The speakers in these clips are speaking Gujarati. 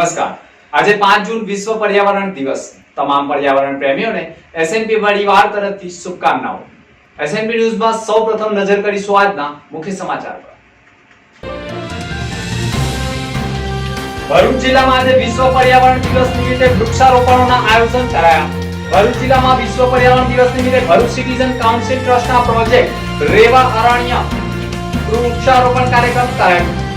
નમસ્કાર. આજે પાંચ જૂન વિશ્વ પર્યાવરણ દિવસ. તમામ પર્યાવરણ પ્રેમીઓને એસએનપી પરિવાર તરફથી શુભકામનાઓ. એસએનપી ન્યૂઝમાં સૌપ્રથમ નજર કરીશું આજના મુખ્ય સમાચાર પર. ભરૂચ જિલ્લામાં આજે વિશ્વ પર્યાવરણ દિવસ નિમિત્તે વૃક્ષારોપણોના આયોજન કરાયા. ભરૂચ જિલ્લામાં વિશ્વ પર્યાવરણ દિવસ નિમિત્તે ભરૂચ સિટીઝન કાઉન્સિલ ટ્રસ્ટના પ્રોજેક્ટ રેવા અરણ્ય વૃક્ષારોપણ કાર્યક્રમ કરાયો.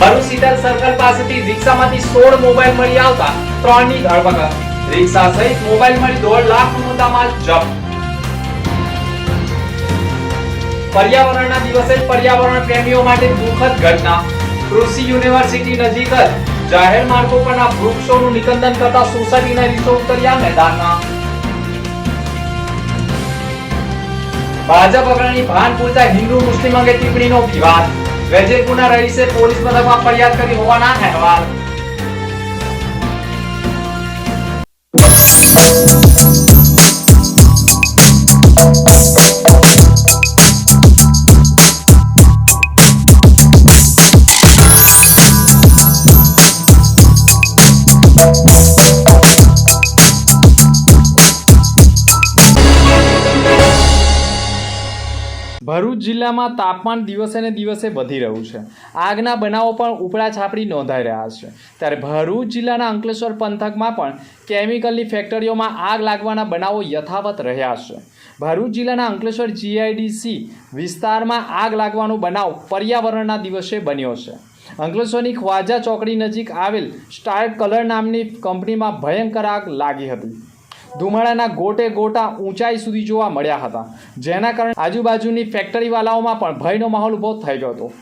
ભરૂચ સર્કલ પાસેથી રિક્ષામાંથી સોળ મોબાઈલ મળી આવતા ત્રણની ધરપકડ. રિક્ષા સહિત મોબાઈલ મળી દોઢ લાખ મુદ્દામાલ જપ્ત. પર્યાવરણના દિવસે પર્યાવરણ પ્રેમીઓ માટે દુઃખદ ઘટના. કૃષિ યુનિવર્સિટી નજીક જ જાહેર માર્ગો પરના વૃક્ષોનું નિકંદન કરતા સોસાયટીના રીતો ઉતર્યા મેદાનમાં. ભાજપ અગ્રણી ભાન પૂરતા હિન્દુ મુસ્લિમ અંગે ટિપ્પણીનો વિવાદ. વેજલપુરના રહીશે પોલીસ મથકમાં ફરિયાદ કરી હોવાના અહેવાલ. ભરૂચ જિલ્લામાં તાપમાન દિવસે ને દિવસે વધી રહ્યું છે. આગના બનાવો પણ ઉપડા છાપડી નોંધાઈ રહ્યા છે. ત્યારે ભરૂચ જિલ્લાના અંકલેશ્વર પંથકમાં પણ કેમિકલની ફેક્ટરીઓમાં આગ લાગવાના બનાવો યથાવત રહ્યા છે. ભરૂચ જિલ્લાના અંકલેશ્વર જીઆઈડીસી વિસ્તારમાં આગ લાગવાનો બનાવ પર્યાવરણના દિવસે બન્યો છે. અંકલેશ્વરની ખ્વાજા ચોકડી નજીક આવેલ સ્ટાર કલર નામની કંપનીમાં ભયંકર આગ લાગી હતી. ધુમાડાના ગોટે ગોટા ઊંચાઈ સુધી જોવા મળ્યા હતા. જેના કારણે આજુબાજુની ફેક્ટરીવાલાઓમાં પણ ભયનો માહોલ ઊભો થઈ ગયો હતો.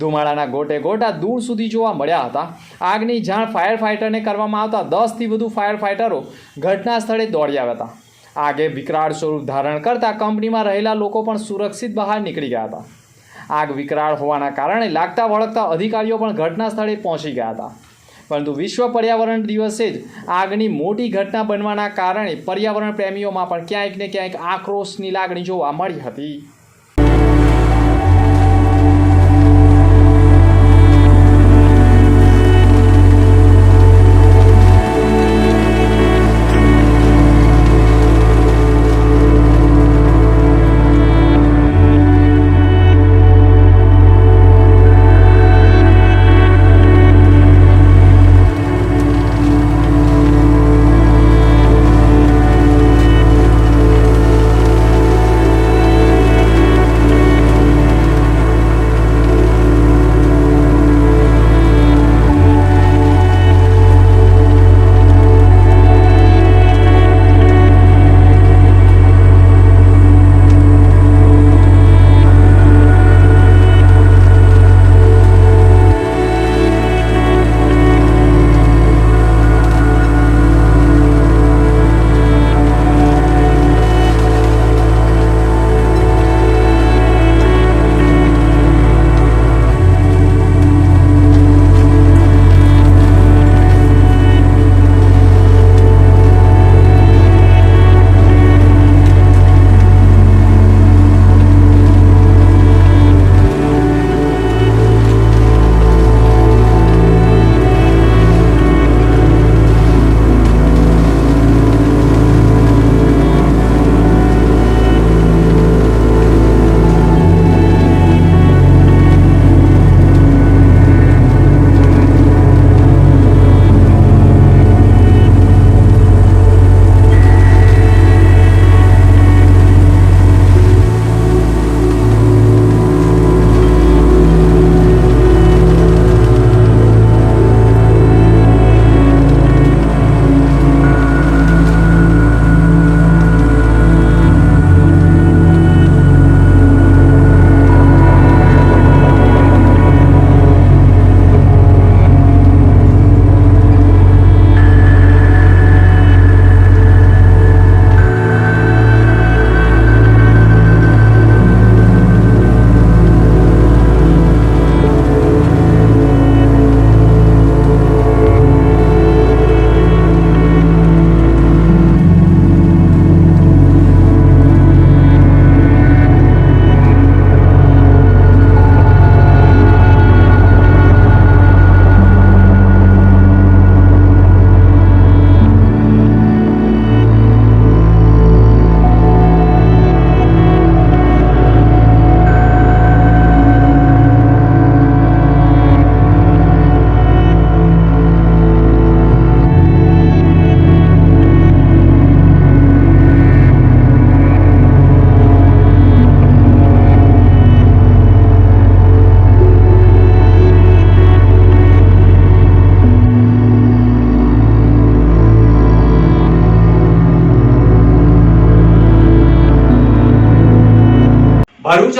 ધુમાડાના ગોટે ગોટા દૂર સુધી જોવા મળ્યા હતા. આગની જાણ ફાયર ફાઇટરને કરવામાં આવતા દસથી વધુ ફાયર ફાઇટરો ઘટના સ્થળે દોડી આવ્યા હતા. આગે વિકરાળ સ્વરૂપ ધારણ કરતા કંપનીમાં રહેલા લોકો પણ સુરક્ષિત બહાર નીકળી ગયા હતા. આગ વિકરાળ હોવાના કારણે લાગતા વળગતા અધિકારીઓ પણ ઘટના સ્થળે પહોંચી ગયા હતા. પરંતુ વિશ્વ પર્યાવરણ દિવસે જ આગની મોટી ઘટના બનવાના કારણે પર્યાવરણ પ્રેમીઓમાં પણ ક્યાંક ને ક્યાંક આક્રોશની લાગણી જોવા મળી હતી.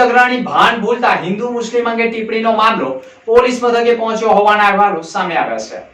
અગ્રણી ભાન ભૂલતા હિન્દુ મુસ્લિમ અંગે ટિપ્પણીનો મામલો પોલીસ મથકે પહોંચ્યો હોવાના અહેવાલો સામે આવ્યા છે.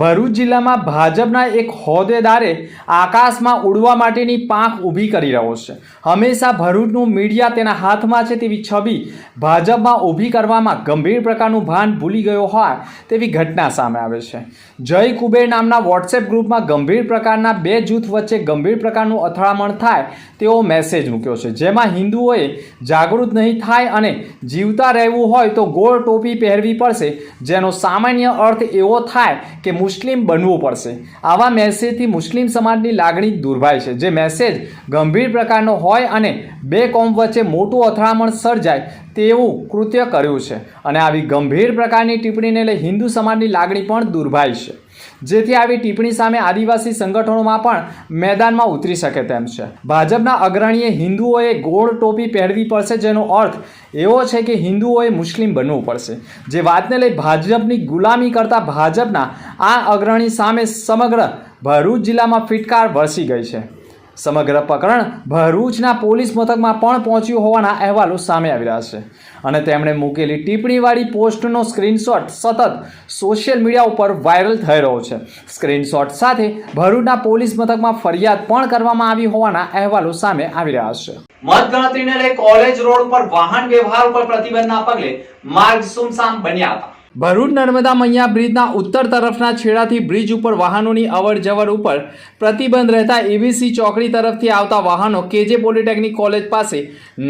ભરૂચ જિલ્લામાં ભાજપના એક હોદ્દેદારે આકાશમાં ઉડવા માટેની પાંખ ઊભી કરી રહ્યો છે. હંમેશા ભરૂચનું મીડિયા તેના હાથમાં છે તેવી છબી ભાજપમાં ઊભી કરવામાં ગંભીર પ્રકારનું ભાન ભૂલી ગયો હોય તેવી ઘટના સામે આવે છે. જય કુબેર નામના વોટ્સએપ ગ્રુપમાં ગંભીર પ્રકારના બે જૂથ વચ્ચે ગંભીર પ્રકારનું અથડામણ થાય તેવો મેસેજ મૂક્યો છે. જેમાં હિન્દુઓએ જાગૃત નહીં થાય અને જીવતા રહેવું હોય તો ગોળ ટોપી પહેરવી પડશે, જેનો સામાન્ય અર્થ એવો થાય કે મુસ્લિમ બનવું પડશે. આવા મેસેજથી મુસ્લિમ સમાજની લાગણી દુર્ભાય છે. જે મેસેજ ગંભીર પ્રકારનો હોય અને બે કોમ વચ્ચે મોટું અથડામણ સર્જાય તેવું કૃત્ય કર્યું છે. અને આવી ગંભીર પ્રકારની ટિપ્પણીને લઈ હિન્દુ સમાજની લાગણી પણ દુર્ભાય છે. જેથી આવી ટિપ્પણી સામે આદિવાસી સંગઠનોમાં પણ મેદાનમાં ઉતરી શકે તેમ છે. ભાજપના અગ્રણીએ હિન્દુઓએ ગોળ ટોપી પહેરવી પડશે જેનો અર્થ એવો છે કે હિન્દુઓએ મુસ્લિમ બનવું પડશે. જે વાતને લઈ ભાજપની ગુલામી કરતા ભાજપના આ અગ્રણી સામે સમગ્ર ભરૂચ જિલ્લામાં ફિટકાર વરસી ગઈ છે. સમગ્ર પ્રકરણ ભરૂચના પોલીસ મથકમાં પણ પહોંચ્યું હોવાના અહેવાલો સામે આવી રહ્યા છે. અને તેમણે મૂકેલી ટિપ્પણીવાળી પોસ્ટનો સ્ક્રીનશોટ સતત સોશિયલ મીડિયા ઉપર વાયરલ થઈ રહ્યો છે. સ્ક્રીનશોટ સાથે ભરૂચના પોલીસ મથકમાં ફરિયાદ પણ કરવામાં આવી હોવાના અહેવાલો સામે આવી રહ્યા છે. મતગણતરીને લઈ કોલેજ રોડ પર વાહન વ્યવહાર પર પ્રતિબંધના પગલે માર્ગ સુમસામ બન્યા હતા. ભરૂચ નર્મદા મૈયા બ્રિજના ઉત્તર તરફના છેડાથી બ્રિજ ઉપર વાહનોની અવર જવર ઉપર પ્રતિબંધ રહેતા એબીસી ચોકડી તરફથી આવતા વાહનો કેજે પોલિટેકનિક કોલેજ પાસે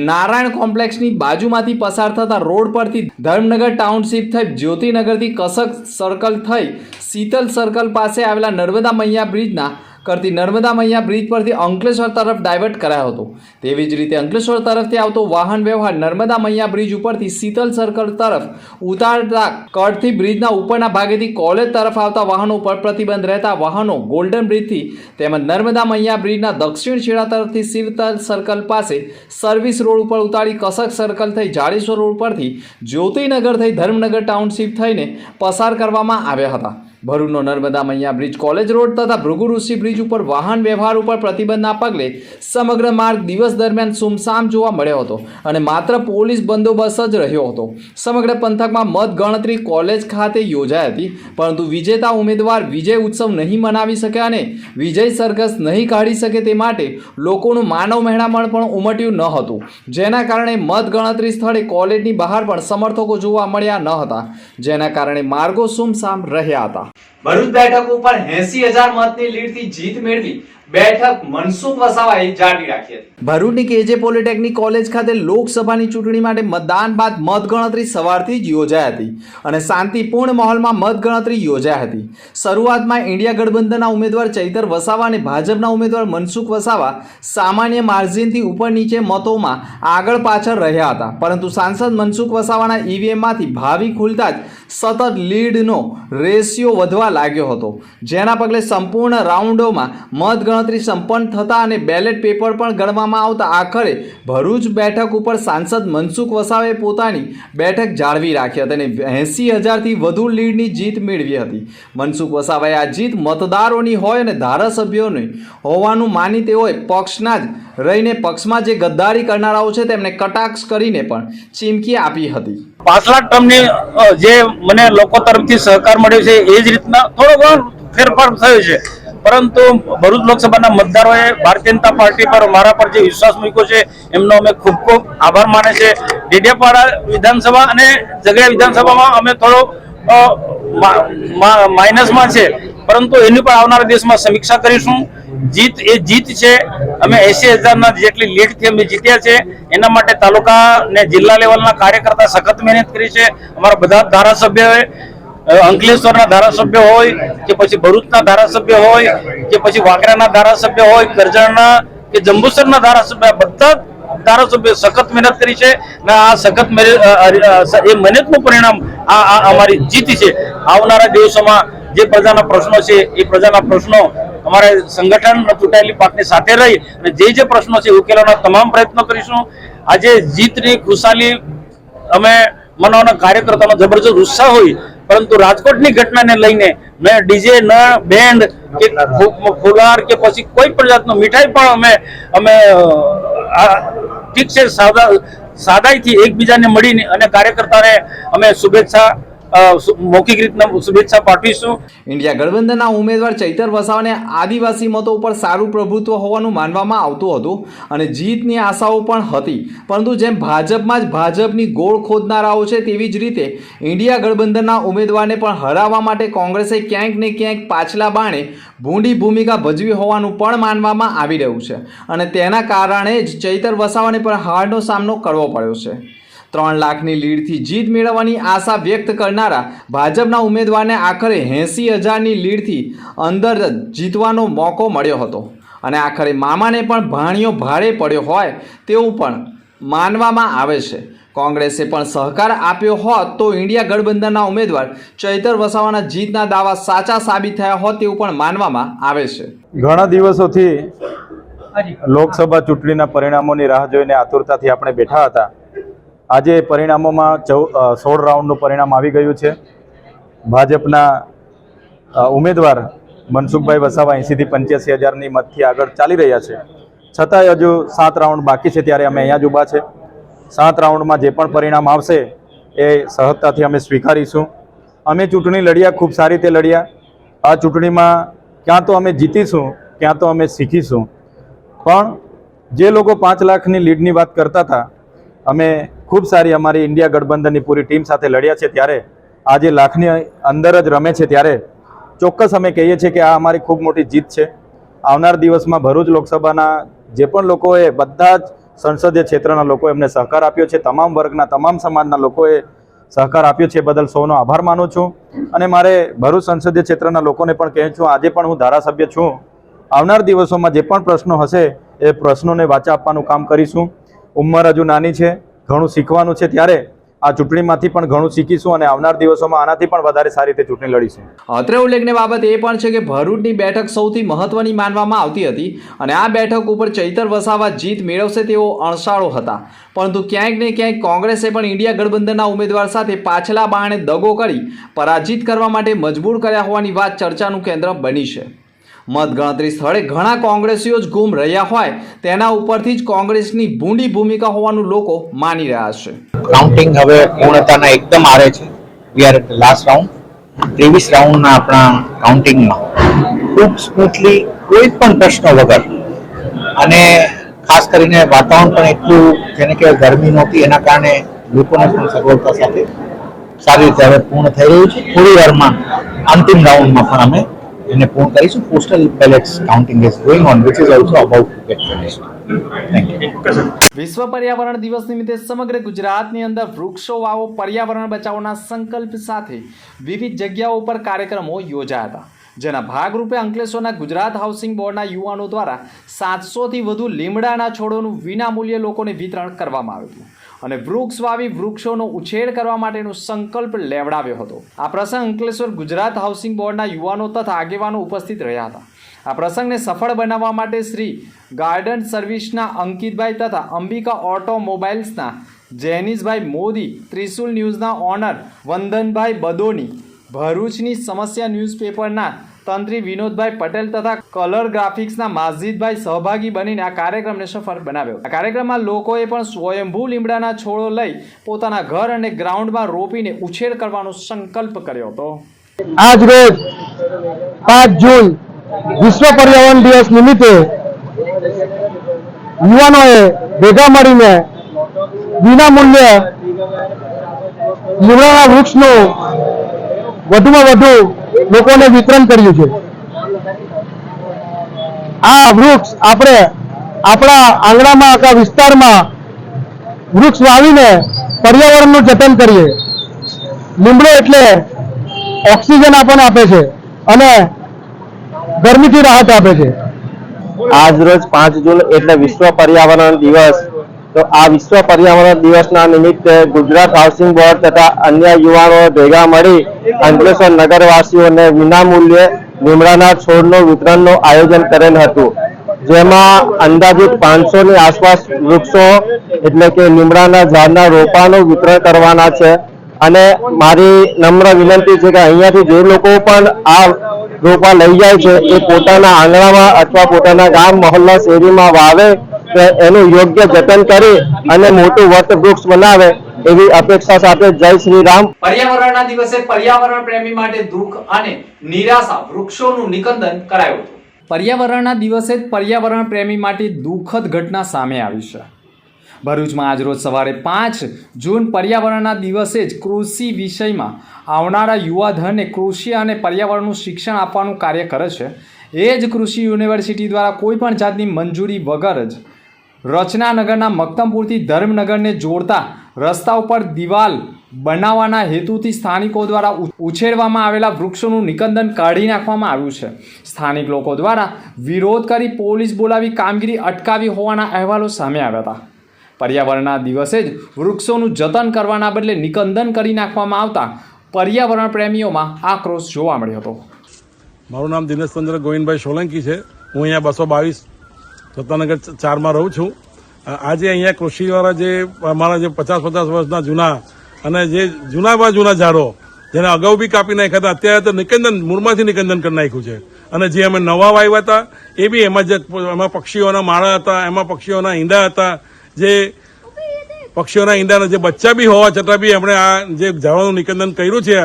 નારાયણ કોમ્પ્લેક્સની બાજુમાંથી પસાર થતા રોડ પરથી ધર્મનગર ટાઉનશીપ થઈ, જ્યોતિનગરથી કસક સર્કલ થઈ, શીતલ સર્કલ પાસે આવેલા નર્મદા મૈયા બ્રિજના કરતી નર્મદા મૈયા બ્રિજ પરથી અંકલેશ્વર તરફ ડાયવર્ટ કરાયો હતો. તેવી જ રીતે અંકલેશ્વર તરફથી આવતો વાહન વ્યવહાર નર્મદા મૈયા બ્રિજ ઉપરથી શીતલ સર્કલ તરફ ઉતારતા કડથી બ્રિજના ઉપરના ભાગેથી કોલેજ તરફ આવતા વાહનો પર પ્રતિબંધ રહેતા વાહનો ગોલ્ડન બ્રિજથી તેમજ નર્મદા મૈયા બ્રિજના દક્ષિણ છેડા તરફથી શીતલ સર્કલ પાસે સર્વિસ રોડ ઉપર ઉતારી કસક સર્કલ થઈ જાડેશ્વર રોડ પરથી જ્યોતિનગર થઈ ધર્મનગર ટાઉનશીપ થઈને પસાર કરવામાં આવ્યા હતા. ભરૂચનો નર્મદા મૈયા બ્રિજ કોલેજ રોડ તથા ભૃગુ ઋષિ બ્રિજ ઉપર વાહન વ્યવહાર ઉપર પ્રતિબંધના પગલે સમગ્ર માર્ગ દિવસ દરમિયાન સુમસામ જોવા મળ્યો હતો અને માત્ર પોલીસ બંદોબસ્ત જ રહ્યો હતો. સમગ્ર પંથકમાં મત ગણતરી કોલેજ ખાતે યોજાઈ હતી, પરંતુ વિજેતા ઉમેદવાર વિજય ઉત્સવ નહીં મનાવી શકે અને વિજય સરઘસ નહીં કાઢી શકે તે માટે લોકોનું માનવ મહેણામણ પણ ઉમટ્યું ન હતું. જેના કારણે મત ગણતરી સ્થળે કોલેજની બહાર પણ સમર્થકો જોવા મળ્યા ન હતા. જેના કારણે માર્ગો સુમસામ રહ્યા હતા. ભરૂચ બેઠક ઉપર એસી હજાર મતની લીડથી જીત મેળવી બેઠક મનસુખ વસાવાએ જાળવી રાખી હતી. ભરૂચની કેજે પોલિટેકનિક કોલેજ ખાતે લોકસભાની ચૂંટણી માટે મતદાન બાદ મતગણતરી સવારથી જ યોજાઈ હતી અને શાંતિપૂર્ણ માહોલમાં મતગણતરી યોજાઈ હતી. શરૂઆતમાં ઇન્ડિયા ગઠબંધનના ઉમેદવાર ચૈતર વસાવા અને ભાજપના ઉમેદવાર મનસુખ વસાવા સામાન્ય માર્જિનથી ઉપર નીચે મતોમાં આગળ પાછળ રહ્યા હતા. પરંતુ સાંસદ મનસુખ વસાવાના ઈવીએમમાંથી ભાવિ ખુલતા જ સતત લીડનો રેશિયો વધવા લાગ્યો હતો. જેના પગલે સંપૂર્ણ રાઉન્ડોમાં મતગણતરી સંપન્ન થતા અને બેલેટ પેપર પણ ગણવામાં આવતા આખરે ભરૂચ બેઠક ઉપર સાંસદ મનસુખ વસાવે પોતાની બેઠક જાળવી રાખી હતી અને એંસી હજારથી વધુ લીડની જીત મેળવી હતી. મનસુખ વસાવાએ આ જીત મતદારોની હોય અને ધારાસભ્યોની હોવાનું માની તેઓએ પક્ષના જ રહીને પક્ષમાં જે ગદ્દારી કરનારાઓ છે તેમને કટાક્ષ કરીને પણ ચીમકી આપી હતી. પાછલા ટર્મની જે મને લોકો તરફથી સહકાર મળ્યો છે, એ જ રીતના થોડો ઘણો ફેરફાર થયો છે. પરંતુ ભરૂચ લોકસભાના મતદારોએ ભારતીય જનતા પાર્ટી પર મારા પર જે વિશ્વાસ મૂક્યો છે, એમનો અમે ખૂબ ખૂબ આભાર માને છે. ડેડિયાપાડા વિધાનસભા અને જગ્યા વિધાનસભામાં અમે થોડો માઇનસમાં છે. પરંતુ એની પણ આવનારા દિવસમાં સમીક્ષા કરીશું. જીત એ જીત છે. અમે એસી હજારના જેટલી લીડથી અમે જીત્યા છે. એના માટે તાલુકા ને જિલ્લા લેવલના કાર્યકર્તા સખત મહેનત કરી છે. અમારા બધા ધારાસભ્યોએ અંકલેશ્વરના ધારાસભ્ય હોય કે પછી ભરૂચના ધારાસભ્ય હોય કે પછી વાકરાના ધારાસભ્ય હોય, કરજણના કે જંબુસરના ધારાસભ્ય બધા ધારાસભ્ય સખત મહેનત કરી છે ને આ સખત એ મહેનતનું પરિણામ આ અમારી જીત છે. આવનારા દિવસોમાં જે પ્રજાના પ્રશ્નો છે, એ પ્રજાના પ્રશ્નો અમારે સંગઠન ચૂંટાયેલી પાકની સાથે રહી અને જે જે પ્રશ્નો છે ઉકેલવાના તમામ પ્રયત્નો કરીશું. આજે જીતની ખુશાલી અમે મનાવવાના કાર્યકર્તાનો જબરજસ્ત ઉત્સાહ હોય પરંતુ રાજકોટની ઘટનાને લઈને ન ડીજે, ન, બેન્ડ કે ફુલાર કે પછી કોઈ પણ જાતનો મીઠાઈ પણ અમે અમે ઠીક છે, સાદા, સાદાઈથી એકબીજાને મળીને અને કાર્યકર્તાને અમે શુભેચ્છા મૌખિક રીતના શુભેચ્છા પાઠવીશું. ઇન્ડિયા ગઠબંધનના ઉમેદવાર ચૈતર વસાવાને આદિવાસી મતો ઉપર સારું પ્રભુત્વ હોવાનું માનવામાં આવતું હતું અને જીતની આશાઓ પણ હતી. પરંતુ જેમ ભાજપમાં જ ભાજપની ગોળ ખોદનારાઓ છે તેવી જ રીતે ઇન્ડિયા ગઠબંધનના ઉમેદવારને પણ હરાવવા માટે કોંગ્રેસે ક્યાંક ને ક્યાંક પાછલા બાણે ભૂંડી ભૂમિકા ભજવી હોવાનું પણ માનવામાં આવી રહ્યું છે. અને તેના કારણે જ ચૈતર વસાવાને પણ હારનો સામનો કરવો પડ્યો છે. ત્રણ લાખની લીડથી જીત મેળવવાની આશા વ્યક્ત કરનારા ભાજપના ઉમેદવારને આખરે એંસી હજારની લીડથી અંદર જીતવાનો મોકો મળ્યો હતો. અને આખરે મામાને પણ ભાણિયો ભારે પડ્યો હોય તેવું પણ માનવામાં આવે છે. કોંગ્રેસે પણ સહકાર આપ્યો હોત તો ઇન્ડિયા ગઠબંધનના ઉમેદવાર ચૈતર વસાવાના જીતના દાવા સાચા સાબિત થયા હોત તેવું પણ માનવામાં આવે છે. ઘણા દિવસોથી લોકસભા ચૂંટણીના પરિણામોની રાહ જોઈને આતુરતાથી આપણે બેઠા હતા. આજે પરિણામોમાં ચૌ સોળ રાઉન્ડનું પરિણામ આવી ગયું છે. ભાજપના ઉમેદવાર મનસુખભાઈ વસાવા એંસીથી પંચ્યાસી હજારની મતથી આગળ ચાલી રહ્યા છે. છતાંય હજુ સાત રાઉન્ડ બાકી છે ત્યારે અમે અહીંયા જ ઊભા છે. સાત રાઉન્ડમાં જે પણ પરિણામ આવશે એ સહજતાથી અમે સ્વીકારીશું. અમે ચૂંટણી લડ્યા, ખૂબ સારી રીતે લડ્યા. આ ચૂંટણીમાં ક્યાં તો અમે જીતીશું, ક્યાં તો અમે શીખીશું. પણ જે લોકો પાંચ લાખની લીડની વાત કરતા હતા અમે ખૂબ સારી અમારી ઇન્ડિયા ગઠબંધનની પૂરી ટીમ સાથે લડ્યા છે ત્યારે. આજે લાખની અંદર જ રમે છે ત્યારે. ચોક્કસ અમે કહીએ છીએ કે આ અમારી ખૂબ મોટી જીત છે. આવનાર દિવસમાં ભરૂચ લોકસભાના જે પણ લોકોએ બધા જ સંસદીય ક્ષેત્રના લોકોએ એમને સહકાર આપ્યો છે, તમામ વર્ગના, તમામ સમાજના લોકોએ સહકાર આપ્યો છે બદલ સૌનો આભાર માનું છું. અને મારે ભરૂચ સંસદીય ક્ષેત્રના લોકોને પણ કહે છું, આજે પણ હું ધારાસભ્ય છું. આવનાર દિવસોમાં જે પણ પ્રશ્નો હશે એ પ્રશ્નોને વાચા આપવાનું કામ કરીશું. ઉંમર હજુ નાની છે, ઘણું શીખવાનું છે ત્યારે આ ચૂંટણીમાંથી પણ ઘણું શીખીશું અને આવનાર દિવસોમાં આનાથી પણ વધારે સારી રીતે ચૂંટણી લડીશું. અત્રે ઉલ્લેખની બાબત એ પણ છે કે ભરૂચની બેઠક સૌથી મહત્વની માનવામાં આવતી હતી અને આ બેઠક ઉપર ચૈતર વસાવા જીત મેળવશે તેવો અણસાળો હતા. પરંતુ ક્યાંક ને ક્યાંક કોંગ્રેસે પણ ઇન્ડિયા ગઠબંધનના ઉમેદવાર સાથે પાછલા બહાણે દગો કરી પરાજિત કરવા માટે મજબૂર કર્યા હોવાની વાત ચર્ચાનું કેન્દ્ર બની છે. મતગણતરી સ્થળે ઘણા કોંગ્રેસીઓ જ ગુમ રહ્યા હોય. તેના ઉપરથી જ કોંગ્રેસની ભૂંડી ભૂમિકા હોવાનું લોકો માની રહ્યા છે. કાઉન્ટિંગ હવે પૂર્ણતાના એકદમ આરે છે. વી આર લાસ્ટ રાઉન્ડ ત્રેવીસ રાઉન્ડના આપણા કાઉન્ટિંગમાં ખૂબ સ્મૂથલી કોઈ પણ પ્રશ્ન વગર. અને ખાસ કરીને વાતાવરણ પણ એટલું જેને કે ગરમી નહોતી, એના કારણે લોકોને પણ સગવડતા સાથે સારી રીતે હવે પૂર્ણ થઈ રહ્યું છે. થોડી વારમાં અંતિમ રાઉન્ડમાં પણ અમે એને પૂર્ણ કરીશું. Postal ballots counting is going on which is also about to get finish વિશ્વ પર્યાવરણ દિવસ નિમિત્તે સમગ્ર ગુજરાતની અંદર વૃક્ષો, વાવો, પર્યાવરણ બચાવના સંકલ્પ સાથે વિવિધ જગ્યાઓ પર કાર્યક્રમો યોજાયા હતા. જેના ભાગરૂપે અંકલેશ્વરના ગુજરાત હાઉસિંગ બોર્ડના યુવાનો દ્વારા સાતસોથી વધુ લીમડાના છોડોનું વિનામૂલ્યે લોકોને વિતરણ કરવામાં આવ્યું હતું. અને વૃક્ષ વાવી વૃક્ષોનો ઉછેર કરવા માટેનો સંકલ્પ લેવડાવ્યો હતો. આ પ્રસંગ અંકલેશ્વર ગુજરાત હાઉસિંગ બોર્ડના યુવાનો તથા આગેવાનો ઉપસ્થિત રહ્યા હતા. આ પ્રસંગને સફળ બનાવવા માટે શ્રી ગાર્ડન સર્વિસના અંકિતભાઈ તથા અંબિકા ઓટોમોબાઈલ્સના જેનિસભાઈ મોદી, ત્રિશુલ ન્યૂઝના ઓનર વંદનભાઈ બદોની, ભરૂચની સમસ્યા ન્યૂઝપેપરના તંત્રી વિનોદભાઈ પટેલ તથા કલર ગ્રાફિક્સના માઝીદભાઈ સહભાગી બનીને આ કાર્યક્રમને સફળ બનાવ્યો. આ કાર્યક્રમમાં લોકોએ પણ સ્વયંભૂ લીમડાના છોડો લઈ પોતાના ઘર અને ગ્રાઉન્ડમાં રોપીને ઉછેર કરવાનો સંકલ્પ કર્યો હતો. આજ રોજ પાંચ જૂન વિશ્વ પર્યાવરણ દિવસ નિમિત્તે યુવાનોએ ભેગા મળીને વિના મૂલ્યે લીમડાના વૃક્ષનું વધુમાં વધુ લોકોને વિતરણ કર્યું છે. આ વૃક્ષ આપણે આપણા આંગણામાં, આખા વિસ્તારમાં વૃક્ષ વાવીને પર્યાવરણનું જતન કરીએ. લીમડો એટલે ઓક્સિજન આપણને આપે છે અને ગરમીથી રાહત આપે છે. આજ રોજ પાંચ જૂન એટલે વિશ્વ પર્યાવરણ દિવસ. તો આ વિશ્વ પર્યાવરણ દિવસના નિમિત્તે ગુજરાત હાઉસિંગ બોર્ડ તથા અન્ય યુવાનો ભેગા મળી અંકલેશ્વર નગરવાસીઓને વિનામૂલ્યે લીમડાના છોડનું વિતરણનું આયોજન કરેલ હતું. જેમાં અંદાજિત પાંચસો ની આસપાસ વૃક્ષો એટલે કે લીમડાના ઝાડના રોપાનું વિતરણ કરવાના છે. અને મારી નમ્ર વિનંતી છે કે અહીંયાથી જે લોકો પણ આ રોપા લઈ જાય છે, એ પોતાના આંગણામાં અથવા પોતાના ગામ મહોલ્લા શેરીમાં વાવે એનું યોગ્ય જતન કરી અને મોટું વટવૃક્ષ બનાવે એવી અપેક્ષા સાથે જય શ્રી રામ. પર્યાવરણના દિવસે પર્યાવરણ પ્રેમી માટે દુઃખ અને નિરાશા વૃક્ષોનું નિકંદન કરાયું હતું. પર્યાવરણના દિવસે જ પર્યાવરણ પ્રેમી માટે દુઃખદ ઘટના સામે આવી છે. ભરૂચમાં આજરોજ સવારે પાંચ જૂન પર્યાવરણના દિવસે જ કૃષિ વિષયમાં આવનારા યુવાધનને કૃષિ અને પર્યાવરણનું શિક્ષણ આપવાનું કાર્ય કરે છે. એ જ કૃષિ યુનિવર્સિટી દ્વારા કોઈપણ જાતની મંજૂરી વગર જ રચનાનગરના મક્તમપુરથી ધર્મનગરને જોડતા રસ્તા ઉપર દિવાલ બનાવવાના હેતુથી સ્થાનિકો દ્વારા ઉછેરવામાં આવેલા વૃક્ષોનું નિકંદન કાઢી નાખવામાં આવ્યું છે. સ્થાનિક લોકો દ્વારા વિરોધ કરી પોલીસ બોલાવી કામગીરી અટકાવી હોવાના અહેવાલો સામે આવ્યા હતા. પર્યાવરણના દિવસે જ વૃક્ષોનું જતન કરવાના બદલે નિકંદન કરી નાખવામાં આવતા પર્યાવરણ પ્રેમીઓમાં આક્રોશ જોવા મળ્યો હતો. મારું નામ દિનેશચંદ્ર ગોવિંદભાઈ સોલંકી છે. હું અહીંયા બસો બાવીસ સત્તાનગર ચારમાં રહું છું. આજે અહીંયા કૃષિવાળા જે, અમારા જે પચાસ પચાસ વર્ષના જૂના અને જે જૂનામાં જૂના ઝાડો, જેને અગાઉ બી કાપી નાખ્યા હતા, અત્યારે તો નિકંદન, મૂળમાંથી નિકંદન કરી નાખ્યું છે. અને જે અમે નવા વાવ્યા હતા, એ બી એમાં જે એમાં પક્ષીઓના માળા હતા, એમાં પક્ષીઓના ઈંડા હતા. જે પક્ષીઓના ઈંડાના જે બચ્ચા બી હોવા છતાં બી એમણે આ જે ઝાડોનું નિકંદન કર્યું છે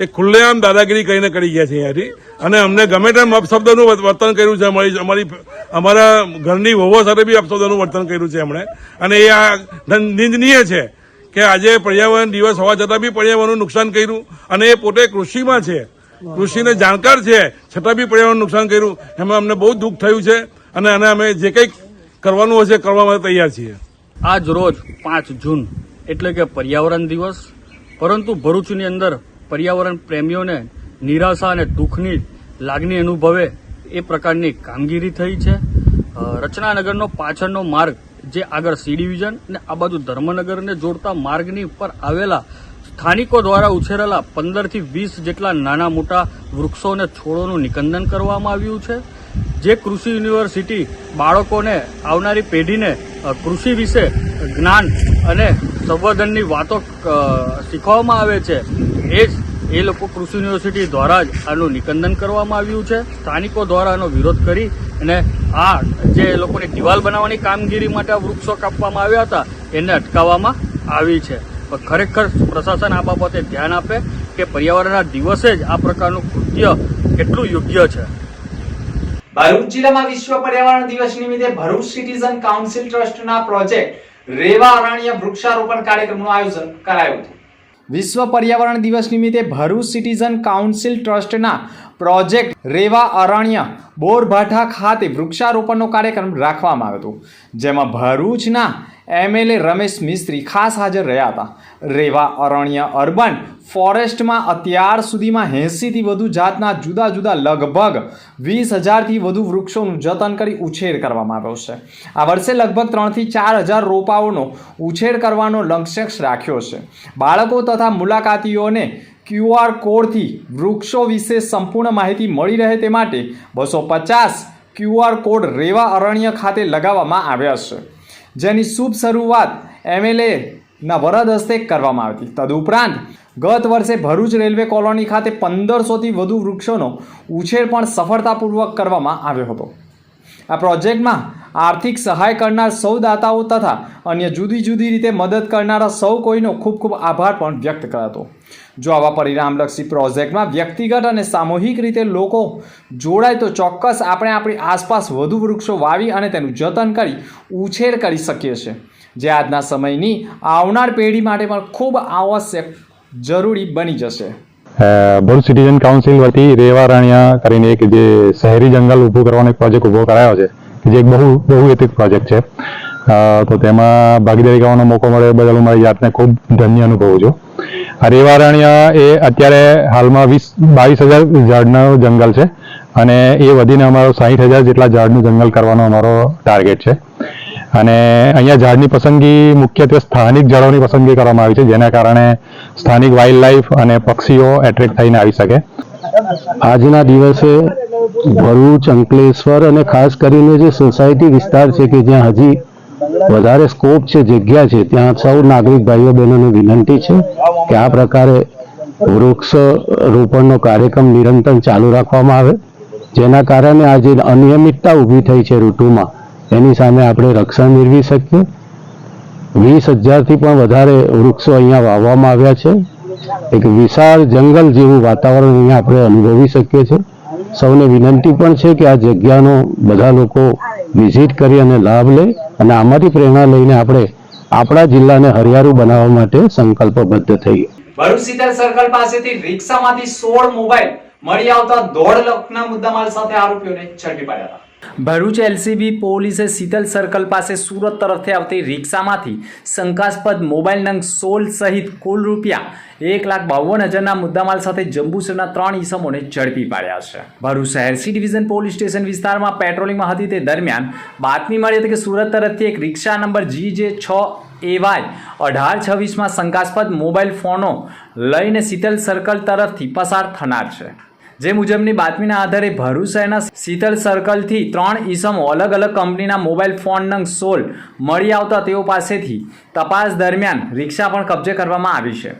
એ ખુલ્લેઆમ દાદાગીરી કરીને કરી ગયા છે અહીંયાથી. અને અમને ગમે તેમ અપશબ્દનું વર્તન કર્યું છે. અમારી અમારી, અમારા ઘરની વહુઓ સાથે બી અપશબ્દનું વર્તન કર્યું છે એમણે. અને એ આ નિંદનીય છે કે આજે પર્યાવરણ દિવસ હોવા છતાં બી પર્યાવરણનું નુકસાન કર્યું. અને એ પોતે કૃષિમાં છે. કૃષિને જાણકાર છે. છતાં બી પર્યાવરણ નુકસાન કર્યું. એમાં અમને બહુ દુઃખ થયું છે. અને આને અમે જે કંઈક કરવાનું હશે કરવા માટે તૈયાર છીએ. આજ રોજ પાંચ જૂન એટલે કે પર્યાવરણ દિવસ. પરંતુ ભરૂચની અંદર પર્યાવરણ પ્રેમીઓને નિરાશા અને દુઃખની લાગણી અનુભવે એ પ્રકારની કામગીરી થઈ છે. રચનાનગરનો પાછળનો માર્ગ જે આગળ સી ડિવિઝન અને આ બાજુ ધર્મનગરને જોડતા માર્ગની ઉપર આવેલા સ્થાનિકો દ્વારા ઉછેરેલા પંદરથી વીસ જેટલા નાના મોટા વૃક્ષો અને છોડોનું નિકંદન કરવામાં આવ્યું છે. જે કૃષિ યુનિવર્સિટી બાળકોને આવનારી પેઢીને કૃષિ વિશે જ્ઞાન અને સંવર્ધનની વાતો શીખવામાં આવે છે. એ એ લોકો કૃષિ યુનિવર્સિટી દ્વારા જ આનું નિકંદન કરવામાં આવ્યું છે. સ્થાનિકો દ્વારા આનો વિરોધ કરી અને આ જે લોકોને દિવાલ બનાવવાની કામગીરી માટે વૃક્ષો કાપવામાં આવ્યા હતા, એને અટકાવવામાં આવી છે. ખરેખર પ્રશાસન આ બાબતે ધ્યાન આપે કે પર્યાવરણના દિવસે જ આ પ્રકારનું કૃત્ય કેટલું યોગ્ય છે. ભરૂચ જિલ્લામાં વિશ્વ પર્યાવરણ દિવસ નિમિત્તે ભરૂચ સિટીઝન કાઉન્સિલ ટ્રસ્ટના પ્રોજેક્ટ રેવા અરણ્ય વૃક્ષારોપણ કાર્યક્રમનું આયોજન કરાયું હતું. વિશ્વ પર્યાવરણ દિવસ નિમિત્તે ભરૂચ સિટીઝન કાઉન્સિલ ટ્રસ્ટના પ્રોજેક્ટ રેવા અરણ્ય બોરભાઠા ખાતે વૃક્ષારોપણનો કાર્યક્રમ રાખવામાં આવ્યો હતો, જેમાં ભરૂચના એમએલએ રમેશ મિસ્ત્રી ખાસ હાજર રહ્યા હતા. રેવા અરણ્ય અર્બન ફોરેસ્ટમાં અત્યાર સુધીમાં એંસીથી વધુ જાતના જુદા જુદા લગભગ વીસ હજારથી વધુ વૃક્ષોનું જતન કરી ઉછેર કરવામાં આવ્યો છે. આ વર્ષે લગભગ ત્રણથી ચાર હજાર રોપાઓનો ઉછેર કરવાનો લક્ષ્ય રાખ્યો છે. બાળકો તથા મુલાકાતીઓને ક્યુઆર કોડથી વૃક્ષો વિશે સંપૂર્ણ માહિતી મળી રહે તે માટે બસો પચાસ ક્યુઆર કોડ રેવા અરણ્ય ખાતે લગાવવામાં આવ્યા છે. જેની શુભ શરૂઆત એમએલએ ના વરદ હસ્તે કરવામાં આવી હતી. તદુપરાંત ગત વર્ષે ભરૂચ રેલવે કોલોની ખાતે પંદરસોથી વધુ વૃક્ષોનો ઉછેર પણ સફળતાપૂર્વક કરવામાં આવ્યો હતો. આ પ્રોજેક્ટમાં આર્થિક સહાય કરનાર સૌ દાતાઓ તથા અન્ય જુદી જુદી રીતે મદદ કરનારા સૌ કોઈનો ખૂબ ખૂબ આભાર પણ વ્યક્ત કરાતો. જો આવા પરિણામલક્ષી પ્રોજેક્ટમાં વ્યક્તિગત અને સામૂહિક રીતે લોકો જોડાય તો ચોક્કસ આપણે આપણી આસપાસ વધુ વૃક્ષો વાવી અને તેનું જતન કરી ઉછેર કરી શકીએ છીએ. જે આજના સમયની આવનાર પેઢી માટે પણ ખૂબ આવશ્યક જરૂરી બની જશે. ભરૂચ સિટીઝન કાઉન્સિલ વતી રેવા રાણિયા કરીને એક જે શહેરી જંગલ ઊભું કરવાનો એક પ્રોજેક્ટ ઊભો કરાયો છે. જે એક બહુ બહુહેતુક પ્રોજેક્ટ છે. તો તેમાં ભાગીદારી કરવાનો મોકો મળ્યો બદલ હું મારી જાતને ખૂબ ધન્ય અનુભવું છું. આ રેવા એ અત્યારે હાલમાં વીસ, બાવીસ હજાર ઝાડનું જંગલ છે અને એ વધીને અમારો સાહીઠ હજાર જેટલા ઝાડનું જંગલ કરવાનો અમારો ટાર્ગેટ છે. અને અહીંયા ઝાડની પસંદગી મુખ્યત્વે સ્થાનિક ઝાડોની પસંદગી કરવામાં આવી છે, જેના કારણે સ્થાનિક વાઇલ્ડ લાઈફ અને પક્ષીઓ એટ્રેક્ટ થઈને આવી શકે. આજના દિવસે ભરૂચ, અંકલેશ્વર અને ખાસ કરીને જે સોસાયટી વિસ્તાર છે કે જ્યાં હજી વધારે સ્કોપ છે, જગ્યા છે, ત્યાં સૌ નાગરિક ભાઈઓ બહેનોને વિનંતી છે કે આ પ્રકારે વૃક્ષ રોપણનો કાર્યક્રમ નિરંતર ચાલુ રાખવામાં આવે. જેના કારણે આ જે અનિયમિતતા ઊભી થઈ છે ઋતુમાં, એની સામે આપણે રક્ષણ મેળવી શકીએ. વીસ હજારથી પણ વધારે વૃક્ષો અહીંયા વાવવામાં આવ્યા છે. એક વિશાળ જંગલ જેવું વાતાવરણ અહીંયા આપણે અનુભવી શકીએ છીએ. સૌને વિનંતી પણ છે કે આ જગ્યાનો બધા લોકો વિઝિટ કરી અને લાભ લે અને આમાંથી પ્રેરણા લઈને આપણે આપણા જિલ્લાને હરિયાળું બનાવવા માટે સંકલ્પબદ્ધ થઈએ. ભરૂચ સર્કલ પાસેથી રિક્ષામાંથી સોળ મોબાઈલ મળી આવતા દોઢ લાખના મુદ્દામાલ સાથે આરોપીઓને ઝડપી પાડ્યા હતા. ભરૂચ એલસીબી પોલીસે શીતલ સર્કલ પાસે સુરત તરફથી આવતી રિક્ષામાંથી શંકાસ્પદ મોબાઈલ નંગ સોલ સહિત કુલ રૂપિયા એક લાખ બાવન હજારના મુદ્દામાલ સાથે જંબુસરના ત્રણ ઈસમોને ઝડપી પાડ્યા છે. ભરૂચ શહેર સી ડિવિઝન પોલીસ સ્ટેશન વિસ્તારમાં પેટ્રોલિંગમાં હતી તે દરમિયાન બાતમી મળી હતી કે સુરત તરફથી એક રિક્ષા નંબર જી જે છ એવાય અઢાર છવ્વીસમાં શંકાસ્પદ મોબાઈલ ફોનો લઈને શીતલ સર્કલ તરફથી પસાર થનાર છે. જે મુજબની બાતમીના આધારે ભરૂચ શહેરના શીતલ સર્કલથી ત્રણ ઈસમો અલગ અલગ કંપનીના મોબાઈલ ફોન નંગ સોલ મળી આવતા તેઓ પાસેથી તપાસ દરમિયાન રિક્ષા પણ કબજે કરવામાં આવી છે.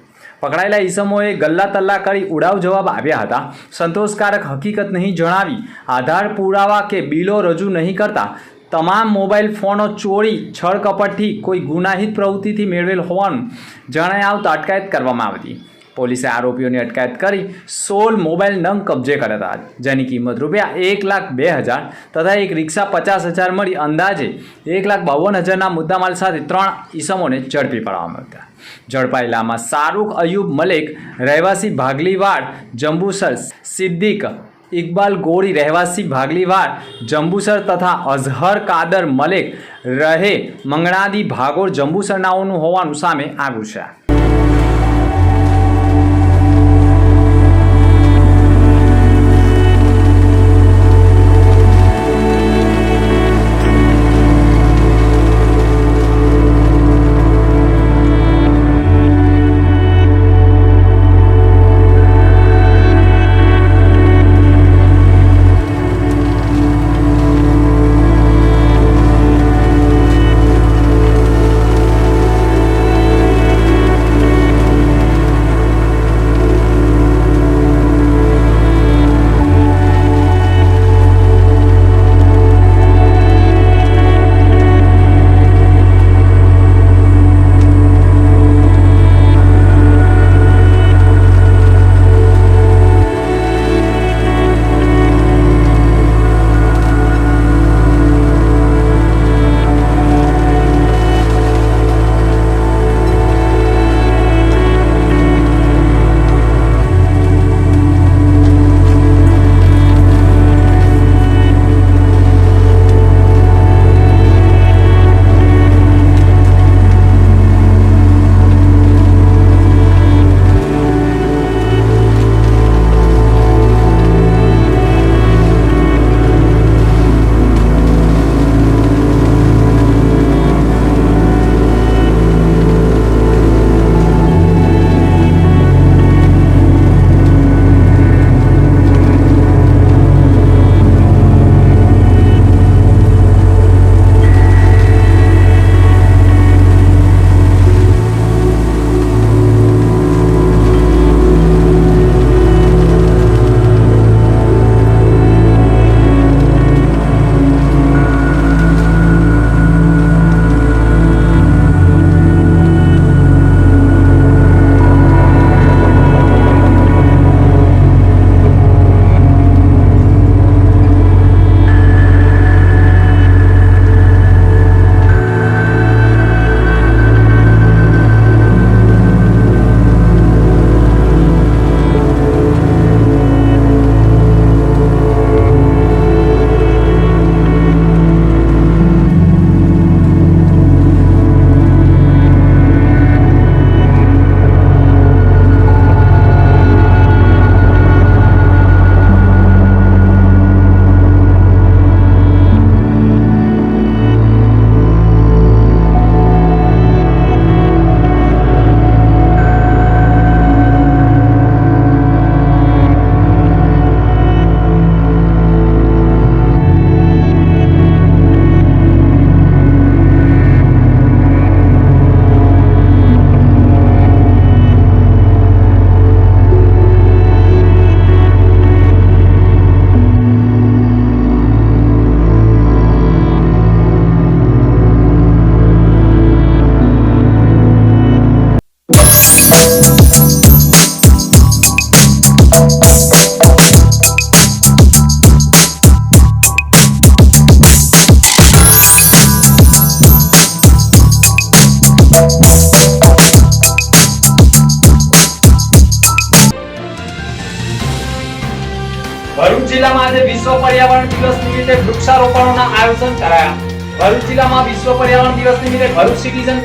પકડાયેલા ઈસમોએ ગલ્લા તલ્લા કરી ઉડાવ જવાબ આવ્યા હતા. સંતોષકારક હકીકત નહીં જણાવી, આધાર પુરાવા કે બિલો રજૂ નહીં કરતા, તમામ મોબાઈલ ફોનો ચોરી છળકપટથી કોઈ ગુનાહિત પ્રવૃત્તિથી મેળવેલ હોવાનું જણાય આવતા અટકાયત કરવામાં આવી પોલીસે આરોપીઓની અટકાયત કરી સોળ મોબાઈલ નંગ કબજે કર્યા હતા જેની કિંમત રૂપિયા એક લાખ બે હજાર તથા એક રિક્ષા પચાસ હજાર મળી અંદાજે એક લાખ બાવન હજારના મુદ્દામાલ સાથે ત્રણ ઈસમોને ઝડપી પાડવામાં હતા ઝડપાયેલામાં શાહરૂખ અયુબ મલેક, રહેવાસી ભાગલીવાડ, જંબુસર સિદ્દીક ઇકબાલ ગોળી રહેવાસી ભાગલીવાડ, જંબુસર તથા અઝહર કાદર મલેક રહે મંગણાદી ભાગોળ જંબુસરનાઓનું હોવાનું સામે આવ્યું છે.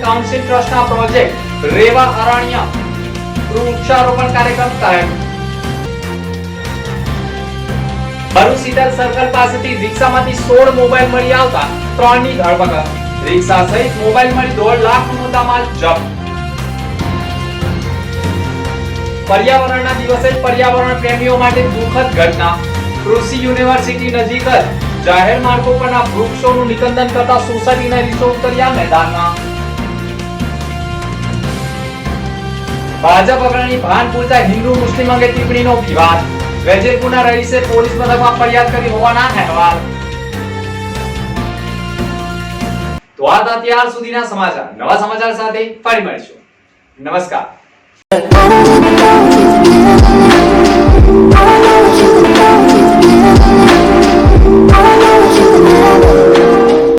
કાઉન્સિલ ટ્રસ્ટના પ્રોજેક્ટ રેવા અરણ્ય વૃક્ષારોપણ કાર્યક્રમ કરાયો ભરૂચ સર્કલ પાસેથી રિક્ષામાંથી સોળ મોબાઈલ મળી આવતા ત્રણની ધરપકડ. રિક્ષા સહિત મોબાઈલ મળી દોઢ લાખ મુદ્દામાલ જપ્ત. પર્યાવરણના દિવસે પર્યાવરણ પ્રેમીઓ માટે દુઃખદ ઘટના. કૃષિ યુનિવર્સિટી નજીક જ જાહેર માર્ગો પરના વૃક્ષોનું નિકંદન કરતા સોસાયટીના રીસો ઉતર્યા મેદાનમાં. ભાજપ અગ્રણી ભાન પૂરતા હિન્દુ મુસ્લિમ અંગે ટિપ્પણીનો વિવાદ. વેજલપુરના રહીશે પોલીસ મથકમાં ફરિયાદ કરી હોવાના અહેવાલ. તો આ હતા ત્યાર સુધીના સમાચાર. નવા સમાચાર સાથે ફરી મળીશું. નમસ્કાર.